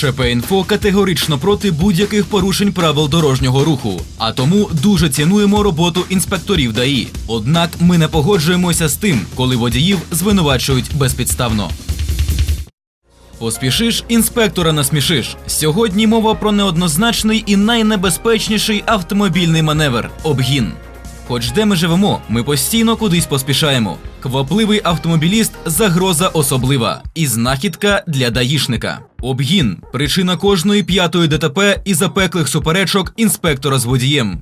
ЧП-інфо категорично проти будь-яких порушень правил дорожнього руху, а тому дуже цінуємо роботу інспекторів ДАІ. Однак ми не погоджуємося з тим, коли водіїв звинувачують безпідставно. Поспішиш, інспектора насмішиш. Сьогодні мова про неоднозначний і найнебезпечніший автомобільний маневр обгін. Хоч де ми живемо, ми постійно кудись поспішаємо. Квапливий автомобіліст загроза особлива і знахідка для даїшника. Обгін причина кожної п'ятої ДТП і запеклих суперечок інспектора з водієм.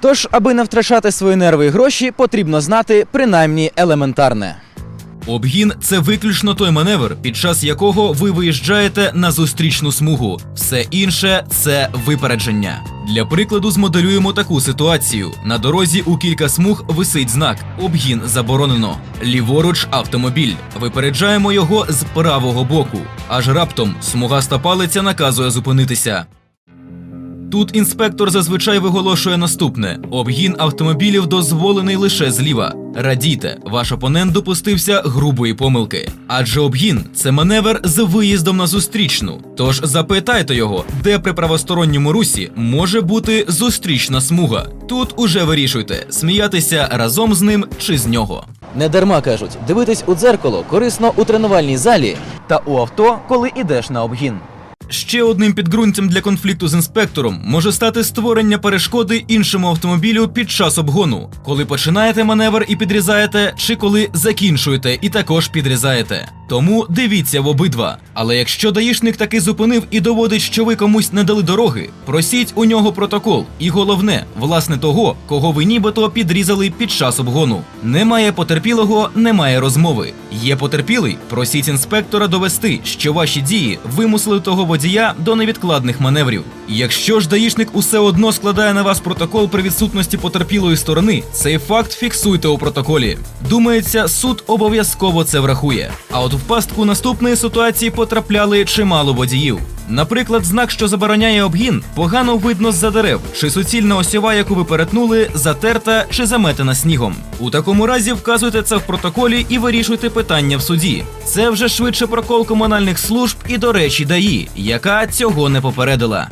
Тож, аби не втрачати свої нерви і гроші, потрібно знати принаймні елементарне. Обгін це виключно той маневр, під час якого ви виїжджаєте на зустрічну смугу. Все інше це випередження. Для прикладу змоделюємо таку ситуацію: на дорозі у кілька смуг висить знак Обгін заборонено. Ліворуч автомобіль. Випереджаємо його з правого боку. Аж раптом смугаста палиця наказує зупинитися. Тут інспектор зазвичай виголошує наступне: обгін автомобілів дозволений лише зліва. Радійте, ваш опонент допустився грубої помилки. Адже обгін це маневр з виїздом на зустрічну. Тож запитайте його, де при правосторонньому русі може бути зустрічна смуга. Тут уже вирішуйте, сміятися разом з ним чи з нього. Не дарма кажуть, дивитись у дзеркало корисно у тренувальній залі та у авто, коли ідеш на обгін. Ще одним підґрунтям для конфлікту з інспектором може стати створення перешкоди іншому автомобілю під час обгону, коли починаєте маневр і підрізаєте, чи коли закінчуєте і також підрізаєте. Тому дивіться в обидва. Але якщо даїшник таки зупинив і доводить, що ви комусь не дали дороги, просіть у нього протокол. І головне, власне того, кого ви нібито підрізали під час обгону. Немає потерпілого, немає розмови. Є потерпілий, просіть інспектора довести, що ваші дії вимусили того водія до невідкладних маневрів. Якщо ж даїшник усе одно складає на вас протокол при відсутності потерпілої сторони, цей факт фіксуйте у протоколі. Думається, суд обов'язково це врахує. А от в пастку наступної ситуації потрапляли чимало водіїв. Наприклад, знак, що забороняє обгін, погано видно з-за дерев, чи суцільна осьова, яку ви перетнули, затерта чи заметена снігом. У такому разі вказуйте це в протоколі і вирішуйте питання в суді. Це вже швидше прокол комунальних служб і, до речі, ДАІ, яка цього не попередила.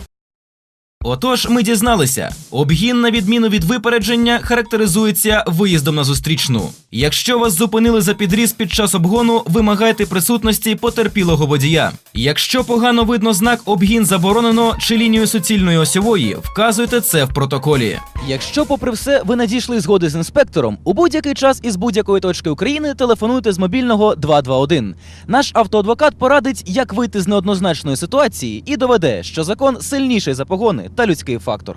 Отож, ми дізналися, обгін, на відміну від випередження, характеризується виїздом на зустрічну. Якщо вас зупинили за підріз під час обгону, вимагайте присутності потерпілого водія. Якщо погано видно знак обгін заборонено чи лінію суцільної осьової, вказуйте це в протоколі. Якщо, попри все, ви надійшли згоди з інспектором, у будь-який час із будь-якої точки України телефонуйте з мобільного 221. Наш автоадвокат порадить, як вийти з неоднозначної ситуації і доведе, що закон сильніший за погони та людський фактор.